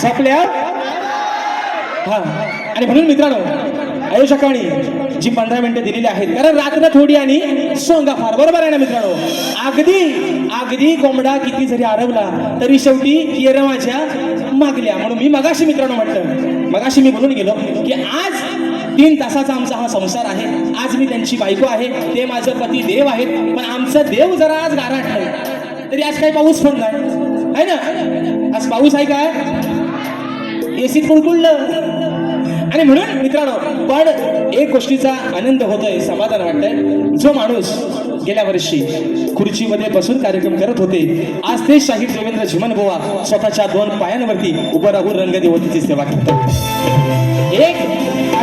झोपल्या? हा. आणि म्हणून मित्रांनो आयोजकांनी जी पंधरा मिनिटं दिलेली आहेत कारण रात्र थोडी आणि सोंगा फार. बरोबर आहे ना मित्रांनो? अगदी अगदी कोंबडा किती जरी आरवला तरी शेवटी येर माझ्या मागल्या. म्हणून मी मगाशी मित्रांनो म्हटलं मगाशी मी बोलून गेलो की आज तीन तासाचा आमचा हा संसार आहे. आज मी त्यांची बायको आहे ते माझं पती देव आहेत पण आमचं देव जरा आज गाराटलं तरी आज काही पाऊस पण आहे ना? आज पाऊस आहे काय एसीत कुळकुळलं आणि म्हणून मित्रांनो पण एक गोष्टीचा आनंद होतोय समाधान वाटतंय. जो माणूस गेल्या वर्षी खुर्चीमध्ये बसून कार्यक्रम करत होते आज ते शाहीर देवेंद्र झिमन बोवा स्वतःच्या दोन पायांवरती उभं राहून रंगदेवतीची सेवा करतात. एक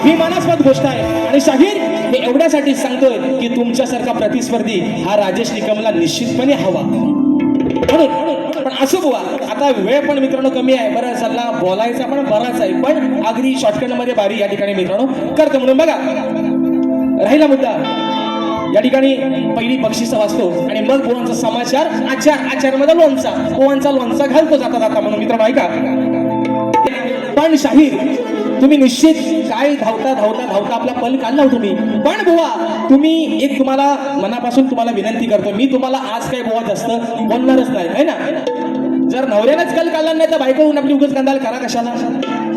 अभिमानास्पद गोष्ट आहे. आणि शाहीर हे एवढ्यासाठी सांगतोय की तुमच्यासारखा प्रतिस्पर्धी हा राजेश निकमला निश्चितपणे हवा. म्हणून असं बुवा आता वेळ पण मित्रांनो कमी आहे. बरं सल्ला बोलायचा पण बराच आहे. पण अगदी शॉर्टकटमध्ये बारी या ठिकाणी मित्रांनो करतो म्हणून बघा. राहिला मुद्दा. या ठिकाणी पहिली बक्षिसं वाचतो. आणि मग पोहांचा समाचार आचार आचारमध्ये लोणचा. पोहांचा लोणचा घालतो जाता जाता म्हणून मित्रांनो ऐका. पण शाहीर तुम्ही निश्चित काय धावता धावता धावता आपला पल काढला हो तुम्ही. पण बुवा तुम्ही एक तुम्हाला मनापासून तुम्हाला विनंती करतो. मी तुम्हाला आज काय बुवा जास्त बोलणारच नाही है ना? जर नवऱ्यानेच कल काढला नाही तर बायको होऊन आपली उगच कांदाल करा कशाला?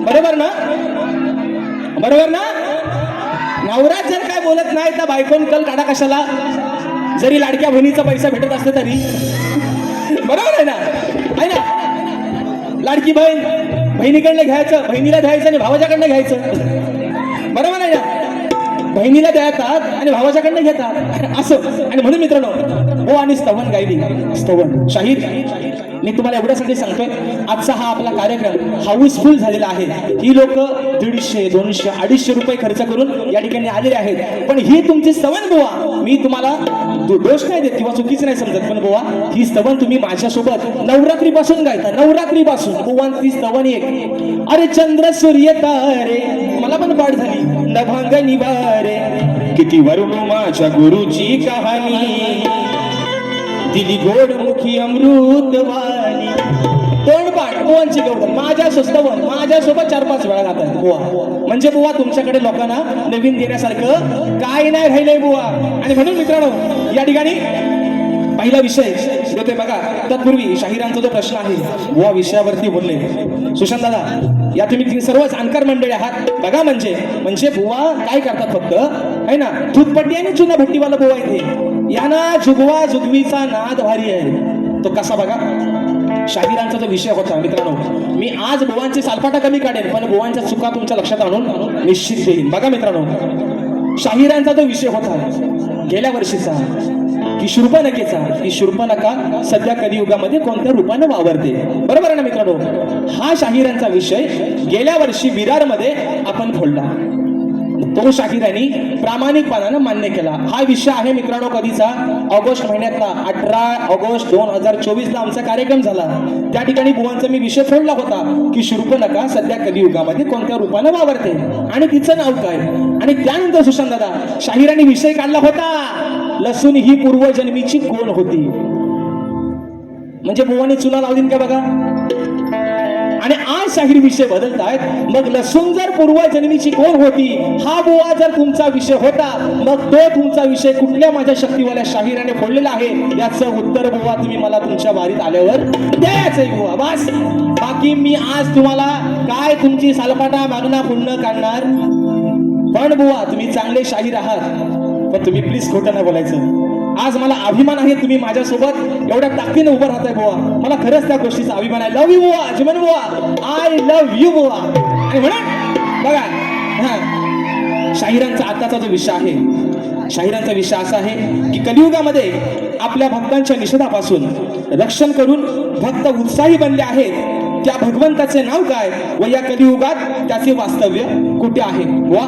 बरोबर ना? बरोबर ना? नवरा जर काय बोलत नाही तर बायकोन कल काढा कशाला? जरी लाडक्या बहिणीचा पैसा भेटत असला तरी. बरोबर आहे ना? आहे ना? लाडकी बहीण बहिणीकडनं घ्यायचं बहिणीला द्यायचं आणि भावाच्याकडनं घ्यायचं. बरोबर आहे ना? बहिणीला देतात आणि भावाच्याकडनं घेतात. असं. आणि म्हणून मित्रांनो हो आणि स्तवन गायली. स्तवन. शाहीर मी तुम्हाला एवढ्यासाठी सांगतोय आजचा हा आपला कार्यक्रम हाऊसफुल झालेला आहे. ही लोक दीडशे दोनशे अडीचशे रुपये खर्च करून या ठिकाणी आलेले आहेत. पण ही तुमची स्तवन बुवा मी तुम्हाला दोष नाही देत किंवा चुकीच नाही समजत. पण गोवा ही स्तवन तुम्ही माझ्यासोबत नवरात्रीपासून गायता. नवरात्रीपासून. ती स्तवन एक. अरे चंद्र सूर्य तारे. मला पण पाठ झाली. नभांग निवारे किती वरुण माझ्या गुरुची कहाणी. दिली गोड मुखी अमृत तोंडपाठ बुवांची गौड माझ्या स्तवन माझ्यासोबत चार पाच वेळा गातात बुवा. म्हणजे बुवा तुमच्याकडे लोकांना नवीन देण्यासारखं काय नाही राहिलंय बुवा. आणि म्हणून मित्रांनो या ठिकाणी पहिला विषय ते बघा. तत्पूर्वी शाहिरांचा जो प्रश्न आहे बुवा विषयावरती बोलले. सुशांत दादा या तुम्ही सर्वच सर्व मंडळी आहात. बघा म्हणजे म्हणजे बुवा काय करतात फक्त? आहे ना? दूधपट्टी आणि चुना भट्टीवाला बुवा इथे. यांना जुगवा जुगवीचा नाद भारी आहे. तो कसा बघा? शाहिरांचा जो विषय होता मित्रांनो मी आज गोवांची सालपाटा कमी काढेन पण बुवांच्या चुका तुमच्या लक्षात आणून निश्चित देईन बघा मित्रांनो शाहिरांचा जो विषय होता गेल्या वर्षीचा की शूर्पणखेचा की शूर्पणखा सध्या कलियुगामध्ये कोणत्या रूपाने वावरते? बरोबर आहे ना मित्रांनो? हा शाहिरांचा विषय गेल्या वर्षी विरारमध्ये आपण फोडला. तो शाहिरांनी प्रामाणिकपणानं मान्य केला. हा विषय आहे मित्रांनो कधीचा? ऑगस्ट महिन्यातला. अठरा ऑगस्ट दोन हजार चोवीसला आमचा कार्यक्रम झाला. त्या ठिकाणी बुवांचा मी विषय सोडला होता की शूर्पणखा सध्या कलियुगामध्ये कोणत्या रूपाने वावरते? आणि तिचं नाव काय? आणि त्यानंतर सुशांत दादा शाहिरांनी विषय काढला होता. लसूण ही पूर्वजन्मीची कोण होती? म्हणजे बुवाने चुना लावली का बघा? आणि आज शाहीर विषय बदलतायत. मग लसूण जर पूर्वजन्मीची कोण होती हा बुवा जर तुमचा विषय होता मग तो तुमचा विषय कुठल्या माझ्या शक्तीवाल्या शाहिराने फोडलेला आहे? याचं उत्तर बुवा तुम्ही मला तुमच्या वारीत आल्यावर द्यायचंय बुवा बस. बाकी मी आज तुम्हाला काय तुमची सालपाटा मागणा पुन्हा काढणार? पण बुवा तुम्ही चांगले शाहीर आहात. पण तुम्ही प्लीज खोटं नाही बोलायचं. आज मला अभिमान आहे तुम्ही माझ्यासोबत एवढ्या ताकदीने उभं राहताय बुवा. मला खरंच त्या गोष्टीचा अभिमान आहे. लव्ह यू बुवा जीवन बुवा. आय लव्ह यू बुवा. आणि म्हणून बघा हा. शाहिरांचा आताचा जो विषय आहे शाहिरांचा विषय असा आहे की कलियुगामध्ये आपल्या भक्तांच्या निषेधापासून रक्षण करून भक्त उत्साही बनले आहेत त्या भगवंताचे नाव काय व या कलियुगात त्याचे वास्तव्य कुठे आहे? वा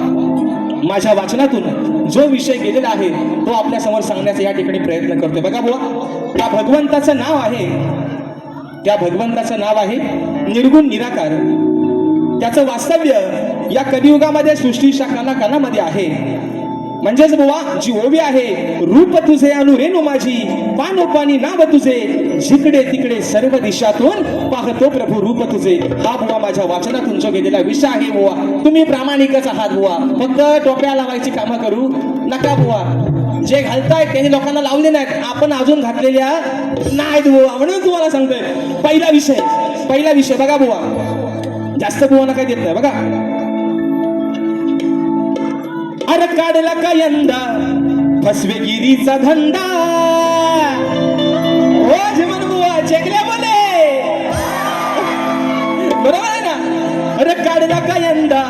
माझ्या वाचनातून जो विषय गेलेला आहे तो आपल्यासमोर सांगण्याचा या ठिकाणी प्रयत्न करतोय. बघा बुवा त्या भगवंताचं नाव आहे. त्या भगवंताचं नाव आहे निर्गुण निराकार. त्याचं वास्तव्य या कलियुगामध्ये सृष्टीच्या कानाकानामध्ये आहे. म्हणजेच बुवा जी ओवी आहे रूप तुझे अनु रेणू माझी पानोपानी नाव तुझे जिकडे तिकडे सर्व दिशातून पाहतो प्रभू रूप तुझे. हा बुवा माझ्या वाचनातून जो गेलेला विषय आहे बुवा तुम्ही प्रामाणिकच आहात बुवा. फक्त टोप्या लावायची कामं करू नका बुवा. जे घालतायत त्यांनी लोकांना लावले नाहीत. आपण अजून घातलेल्या नाहीत बुवा म्हणून तुम्हाला सांगतोय. पहिला विषय पहिला विषय बघा बुवा. जास्त बुवाना काय देत नाही बघा. अरे काढला का यंदा फसवेगिरीचा धंदा. हो जेवण बुवा चेकल्या बोले. बरोबर आहे ना? अरे काढला का यंदा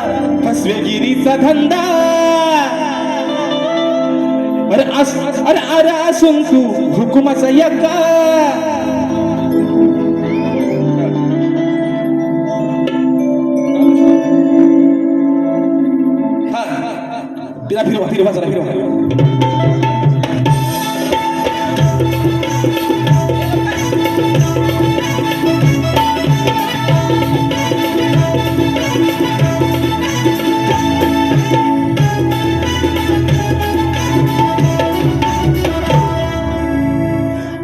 फसवेगिरीचा धंदा. अरे अस अरे अरे असून तू हुकुमाचा यका. फिरवा फिरवा जरा फिरवा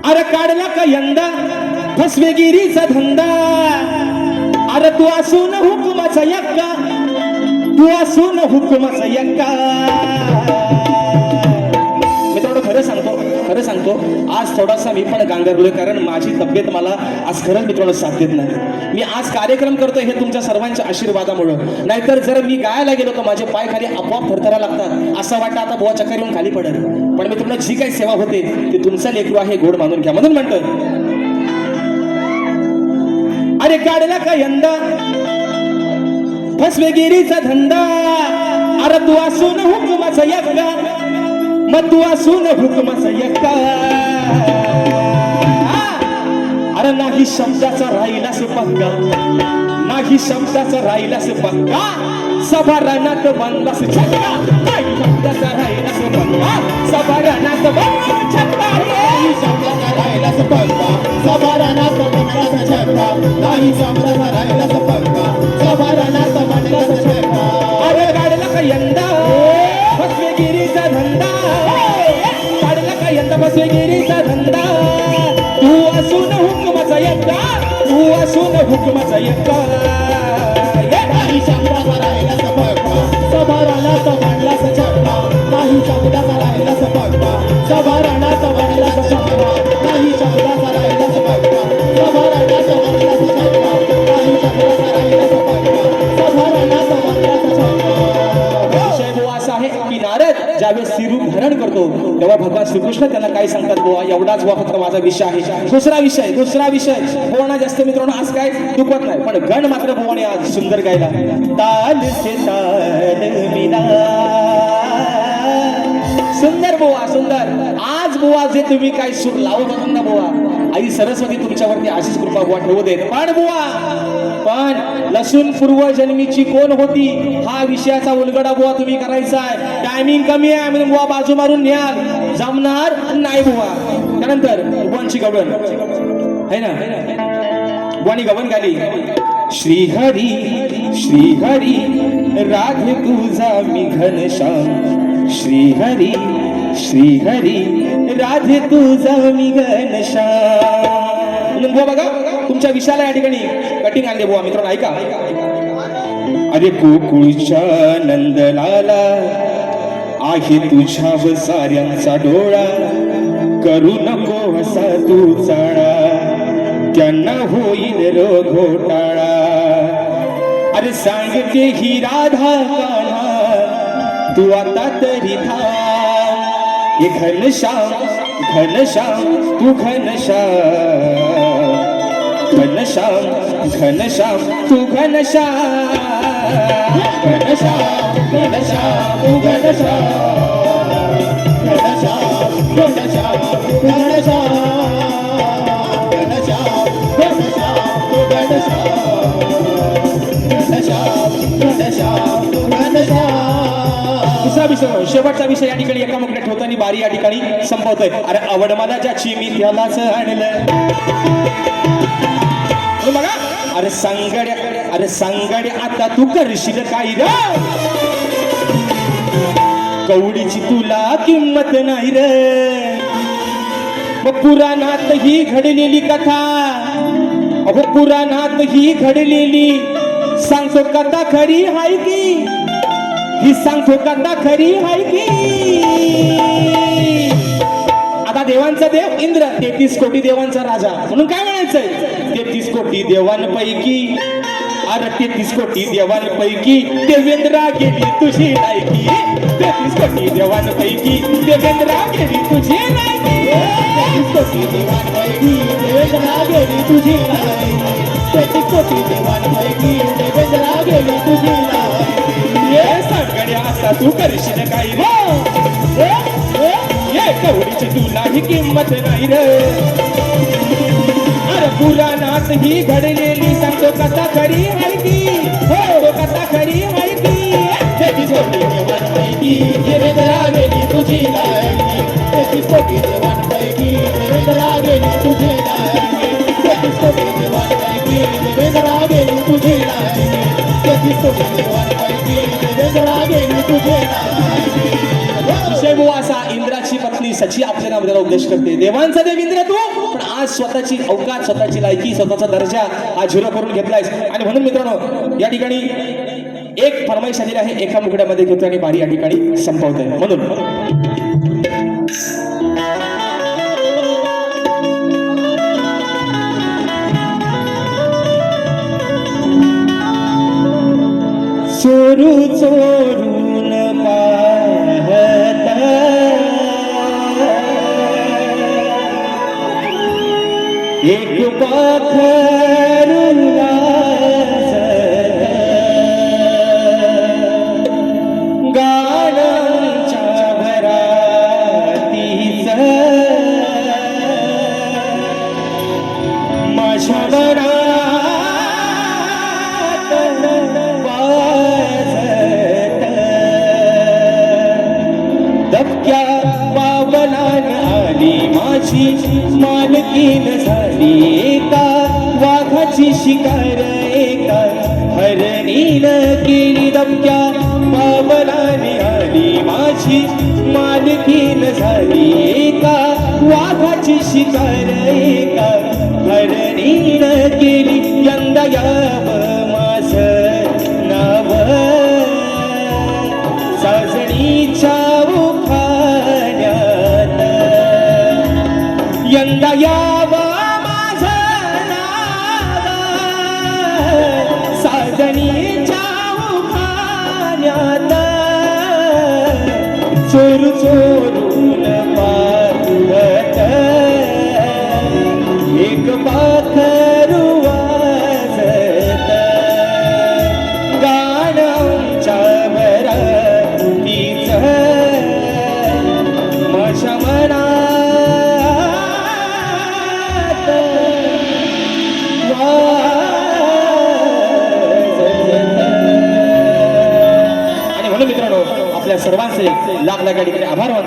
अरे काढला का यंदा? फसवेगिरीचा धंदा. अरे तू असून हुकुमाचा यक्का तू असून हुकुमाचा यक्का मित्रांनो खरं सांगतो खरं सांगतो आज थोडासा मी पण गांगरलोय कारण माझी तब्येत मला आज खरंच मित्रांनो साथ देत नाही. मी आज कार्यक्रम करतोय हे तुमच्या सर्वांच्या आशीर्वादामुळं. नाहीतर जर मी गायला गेलो तर माझे पाय खाली आपोआप थरथरा लागतात. असं वाटतं आता बुवा चक्कर येऊन खाली पडत पण मित्रांनो जी काही सेवा होते ती तुमचा लेकरू आहे गोड मानून घ्या. म्हणून म्हणतो अरे काढला का यंदा? फसवेगिरीचा धंदा. अरे तू असून हुकुमाचा यक्का मग तू असून हुकुमाचा यक्का अरे नाही शब्दाचा राहिलास पक्का नाही शब्दाचा राहिलास पक्का सभा रानात बनलास छक्का नाही शब्दाचा राहिलास पक्का सभा रानात बनलास छक्का नाही शब्दाचा राहिलास पक्का सभारानात म्हणलाच छक्का नाही शब्दाचा राहिलाच असून हुकमाचा यक्का ये. नाही शब्दाचा राहिलाच पक्का सभारानात म्हणलाच छक्का नाही शब्दाचा राहिलाच पक्का सभारानात म्हणलाच छक्का नाही शब्दाचा तेव्हा भगवान श्रीकृष्ण त्यांना काय सांगतात बुवा एवढाच बुवा फक्त माझा विषय आहे. दुसरा विषय दुसरा विषय. बुवाना जास्त मित्रांनो आज काय दुखत नाही पण गण मात्र बुवाने आज सुंदर गायला. ताल से ताल मिला. सुंदर बुवा सुंदर. आज बुवा जे तुम्ही काय सूर लावत होता ना बुवा आई सरस्वती तुमच्यावरती आशीष कृपा बुवा ठेवू देत. पण बुवा पण लसूण पूर्वजन्मीची कोण होती? हा विषयाचा उलगडा बुवा तुम्ही करायचा आहे. टायमिंग कमी आहे म्हणून बुवा बाजू मारून न्याल जमणार नाही बुवा. त्यानंतर बुवांची गवण है ना? बुवानी गवण गाली श्रीहरी श्रीहरी राधे तुझा मी घनश्याम. श्रीहरी श्रीहरी राधे तुझा मी घनश्याम. बघा. तुमच्या विषयाला या ठिकाणी कटिंग आणले बुवा मित्रांनो ऐका. अरे गोकुळच्या नंदलाला आहे तुझ्या व साऱ्यांचा डोळा. करू नको असा तू चाळा त्यांना होईल रो घोटाळा. अरे सांगते ही राधा काना तू आता तरी थांब. हे घनश्याम घनश्याम तू घनश्याम. घनश्याम घनश्याम तू घनश्याम. घनश्याम विषय शेवटचा विषय या ठिकाणी एका मोकळ्या ठेवताना बारी या ठिकाणी संपवतोय. अरे आवड मला ज्याची मी त्यालाच आणलं. म्हणून बघा. अरे सांगड्या अरे सांगड्या आता तू करशील काय रे कवडीची तुला किंमत नाही रे. मग पुराणात ही घडलेली कथा. अहो पुराणात ही घडलेली सांगतो कथा खरी हाय की? ही सांगतो कथा खरी हाय की? आता देवांचा देव इंद्र तेहतीस कोटी देवांचा राजा. म्हणून काय म्हणायचंय? कोटी देवांपैकी अरे तेहतीस कोटी देवांपैकी देवेंद्रा गेली तुझी लायकी. तेहतीस कोटी देवांपैकी देवेंद्रा गेली तुझी लायकी. तेहतीस कोटी देवांपैकी देवेंद्रा गेली तुझी लायकी. तेहतीस कोटी देवांपैकी देवेंद्रा गेली तुझी लायकी. ये सांगड्या आता तू करशील काही रे? ये कवडीची तुला ही किंमत नाही रे. पुराणात ही घडलेली सांगतो कथा खरी माहिती. हो कथा खरी माहिती. त्याची छोटी जेवण माहिती लागेली तुझी लायकी. इंद्राची पत्नी सची आपल्या नाम करते. देवांचा देव इंद्र तू? आज स्वतःची अवकाश स्वतःची लायकी स्वतःचा दर्जा हा झिरो करून घेतलायस. आणि म्हणून मित्रांनो या ठिकाणी एक फरमाईश आलेली आहे एका मुकड्यामध्ये घेतो आणि बारी या ठिकाणी संपवतोय. म्हणून. सुरू साक्षी शिकार एका हरणीला केली दमक्या पावलाने आली माझी.